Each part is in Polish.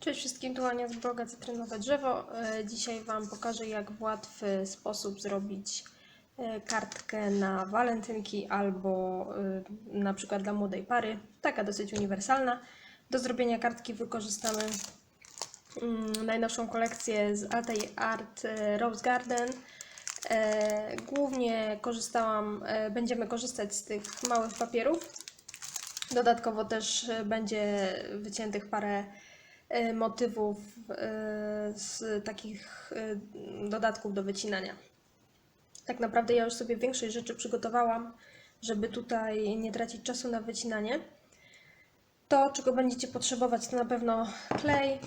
Cześć wszystkim, tu Ania z bloga Cytrynowe Drzewo. E, Dzisiaj Wam pokażę, jak w łatwy sposób zrobić e, kartkę na walentynki albo e, na przykład dla młodej pary. Taka dosyć uniwersalna. Do zrobienia kartki wykorzystamy mm, najnowszą kolekcję z Altai Art Rose Garden. Głównie korzystałam, będziemy korzystać z tych małych papierów. Dodatkowo też będzie wyciętych parę motywów e, z takich e, dodatków do wycinania. Tak naprawdę ja już sobie większość rzeczy przygotowałam, żeby tutaj nie tracić czasu na wycinanie. To, czego będziecie potrzebować, to na pewno klej,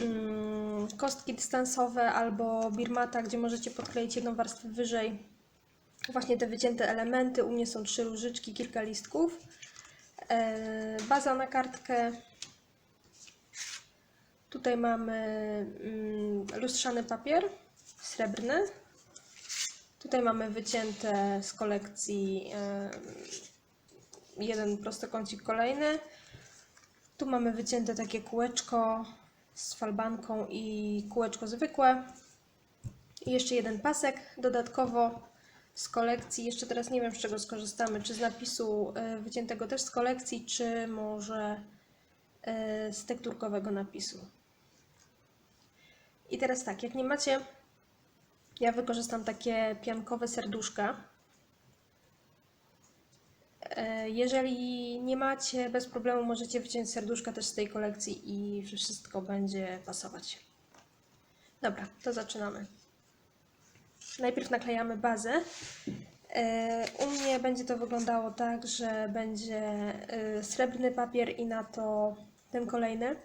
mm, kostki dystansowe albo birmata, gdzie możecie podkleić jedną warstwę wyżej. Właśnie te wycięte elementy. U mnie są trzy różyczki, kilka listków. E, Baza na kartkę. Tutaj mamy mm, lustrzany papier srebrny. Tutaj mamy wycięte z kolekcji jeden prostokącik kolejny. Tu mamy wycięte takie kółeczko z falbanką i kółeczko zwykłe. I jeszcze jeden pasek dodatkowo z kolekcji. Jeszcze teraz nie wiem, z czego skorzystamy. Czy z napisu e, wyciętego też z kolekcji, czy może e, z tekturkowego napisu. I teraz tak, jak nie macie, ja wykorzystam takie piankowe serduszka. E, Jeżeli nie macie, bez problemu możecie wyciąć serduszka też z tej kolekcji i wszystko będzie pasować. Dobra, to zaczynamy. Najpierw naklejamy bazę. E, U mnie będzie to wyglądało tak, że będzie e, srebrny papier i na to ten kolejny.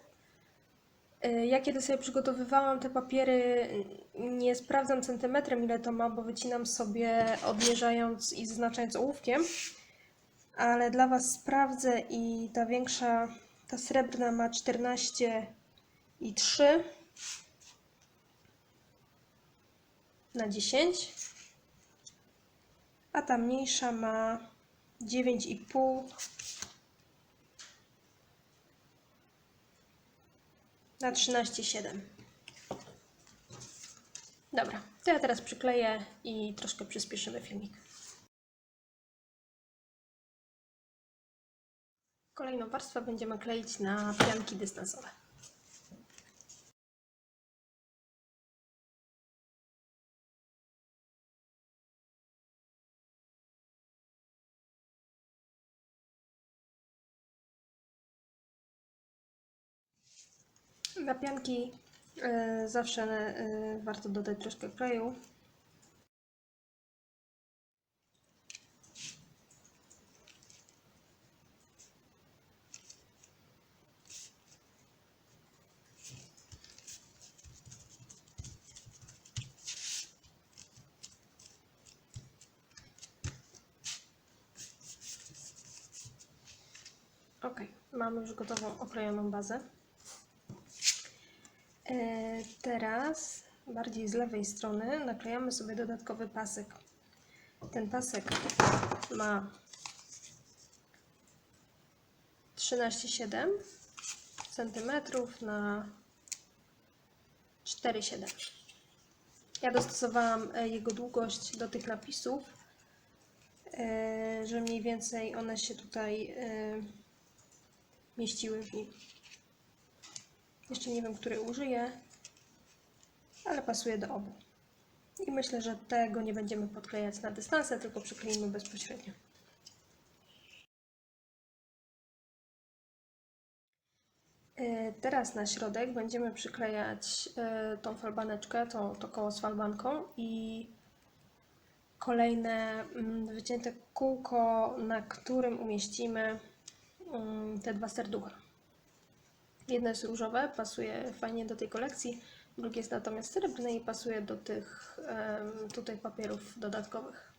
E, Ja kiedy sobie przygotowywałam te papiery, nie sprawdzam centymetrem ile to ma, bo wycinam sobie odmierzając i zaznaczając ołówkiem. Ale dla Was sprawdzę i ta większa, ta srebrna ma 14 i 3 na 10, a ta mniejsza ma 9,5 na 13,7. Dobra, to ja teraz przykleję i troszkę przyspieszymy filmik. Kolejną warstwę będziemy kleić na pianki dystansowe. Na pianki e, zawsze e, warto dodać troszkę kleju. Ok, mamy już gotową oklejoną bazę. E, Teraz bardziej z lewej strony naklejamy sobie dodatkowy pasek. Ten pasek ma 13,7 cm na 4,7 Ja dostosowałam e, jego długość do tych napisów, e, że mniej więcej one się tutaj mieściły w nim. Jeszcze nie wiem, który użyję, ale pasuje do obu. I myślę, że tego nie będziemy podklejać na dystansę, tylko przykleimy bezpośrednio. E, Teraz na środek będziemy przyklejać e, tą falbaneczkę, to, to koło z falbanką i kolejne mm, wycięte kółko, na którym umieścimy mm, te dwa serducha. Jedno jest różowe, pasuje fajnie do tej kolekcji, drugie jest natomiast srebrne i pasuje do tych tutaj papierów dodatkowych.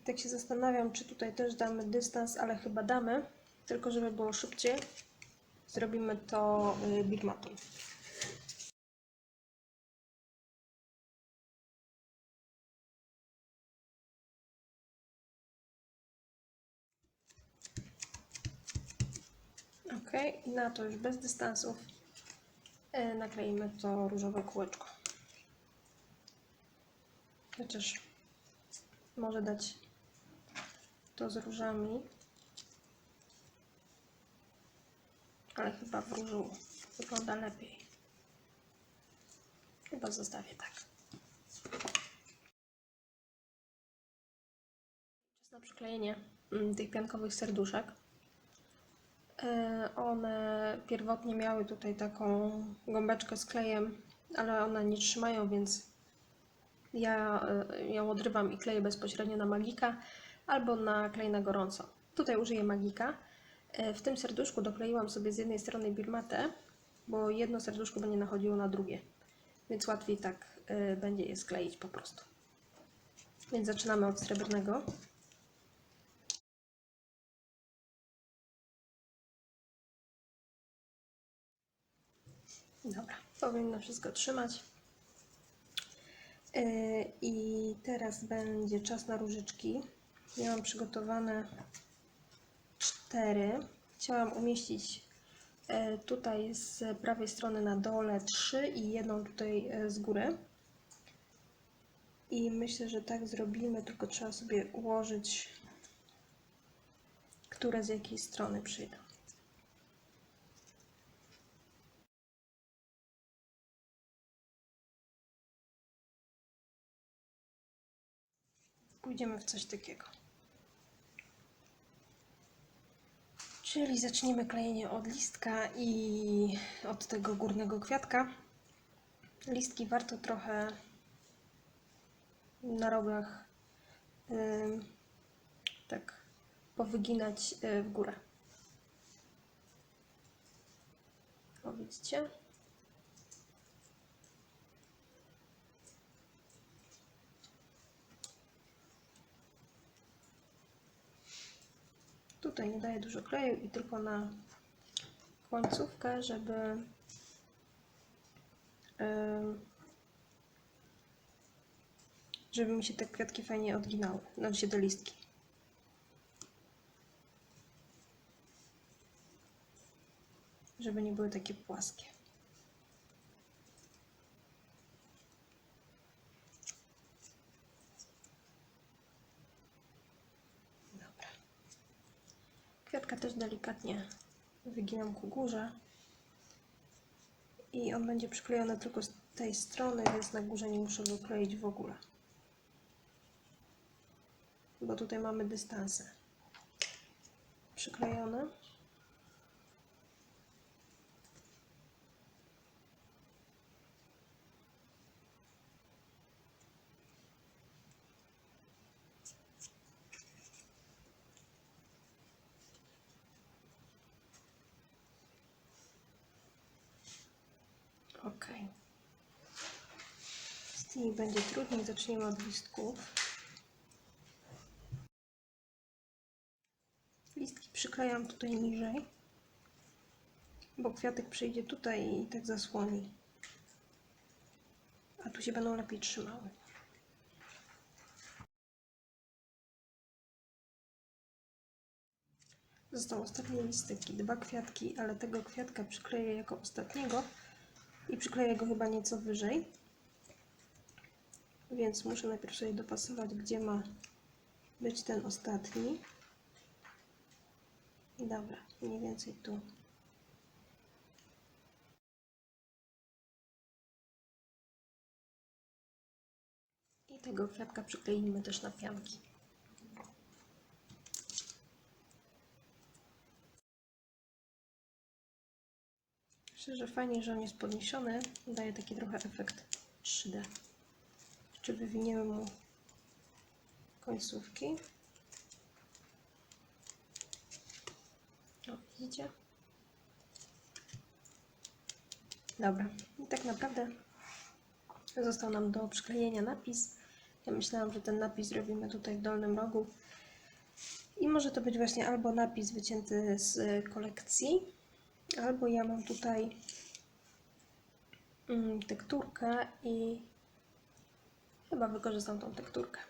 I tak się zastanawiam, czy tutaj też damy dystans, ale chyba damy, tylko żeby było szybciej, zrobimy to y, bigmatą. Ok, na to już bez dystansów e, nakleimy to różowe kółeczko. Chociaż może dać to z różami, ale chyba w różu wygląda lepiej. Chyba zostawię tak. Czas na przyklejenie mm, tych piankowych serduszek. E, One pierwotnie miały tutaj taką gąbeczkę z klejem, ale one nie trzymają, więc ja e, ją odrywam i kleję bezpośrednio na magika albo na klej na gorąco. Tutaj użyję magika. E, W tym serduszku dokleiłam sobie z jednej strony birmatę, bo jedno serduszko będzie nachodziło na drugie, więc łatwiej tak będzie je skleić po prostu. Więc zaczynamy od srebrnego. Dobra, powinno wszystko trzymać. Yy, I teraz będzie czas na różyczki. Ja mam przygotowane cztery. Chciałam umieścić yy, tutaj z prawej strony na dole trzy i jedną tutaj yy, z góry. I myślę, że tak zrobimy, tylko trzeba sobie ułożyć, które z jakiej strony przyjdą. Pójdziemy w coś takiego. Czyli zaczniemy klejenie od listka i od tego górnego kwiatka. Listki warto trochę na rogach ym, tak powyginać y, w górę. O, widzicie? Tutaj nie daję dużo kleju i tylko na końcówkę, żeby żeby mi się te kwiatki fajnie odginały, znaczy się te listki. Żeby nie były takie płaskie. Dobra. Kwiatka też delikatnie wyginam ku górze. I on będzie przyklejony tylko z tej strony, więc na górze nie muszę go kleić w ogóle. Bo tutaj mamy dystanse. Przyklejone. Ok. Z tymi będzie trudniej. Zaczniemy od listków. Listki przyklejam tutaj niżej, bo kwiatek przyjdzie tutaj i tak zasłoni. A tu się będą lepiej trzymały. Został ostatni listek i dwa kwiatki, ale tego kwiatka przykleję jako ostatniego i przykleję go chyba nieco wyżej. Więc muszę najpierw sobie dopasować, gdzie ma być ten ostatni. Dobra, mniej więcej tu. I tego kwiatka przykleimy też na pianki. Myślę, że fajnie, że on jest podniesiony. Daje taki trochę efekt 3D. Jeszcze wywiniemy mu końcówki. O, widzicie? Dobra. I tak naprawdę został nam do przyklejenia napis. Ja myślałam, że ten napis robimy tutaj w dolnym rogu. I może to być właśnie albo napis wycięty z kolekcji, albo ja mam tutaj mm, tekturkę i chyba wykorzystam tą tekturkę.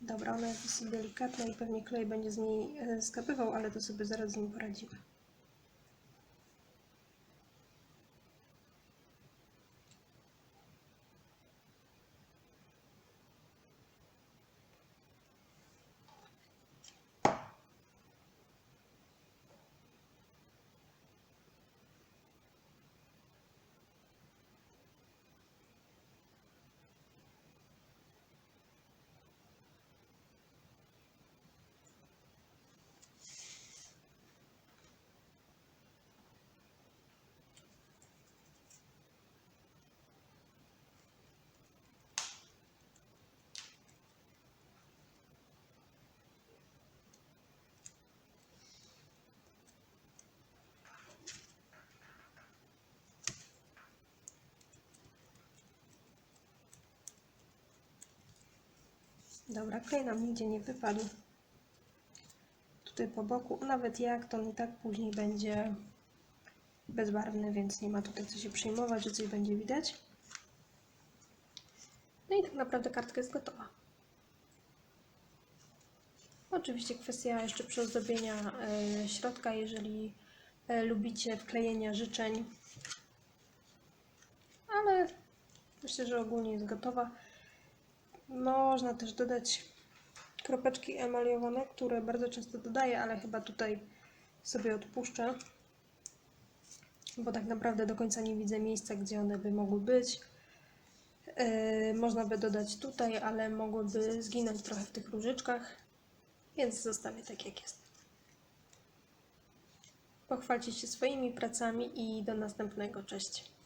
Dobra, ona jest delikatna i pewnie klej będzie z niej e, skapywał, ale to sobie zaraz z nim poradzimy. Dobra, klej nam nigdzie nie wypadł. Tutaj po boku, nawet jak, to on i tak później będzie bezbarwny, więc nie ma tutaj co się przejmować, że coś będzie widać. No i tak naprawdę kartka jest gotowa. Oczywiście kwestia jeszcze przyozdobienia e, środka, jeżeli e, lubicie wklejenia życzeń. Ale myślę, że ogólnie jest gotowa. Można też dodać kropeczki emaliowane, które bardzo często dodaję, ale chyba tutaj sobie odpuszczę, bo tak naprawdę do końca nie widzę miejsca, gdzie one by mogły być. Yy, można by dodać tutaj, ale mogłyby zginąć trochę w tych różyczkach, więc zostawię tak jak jest. Pochwalcie się swoimi pracami i do następnego. Cześć.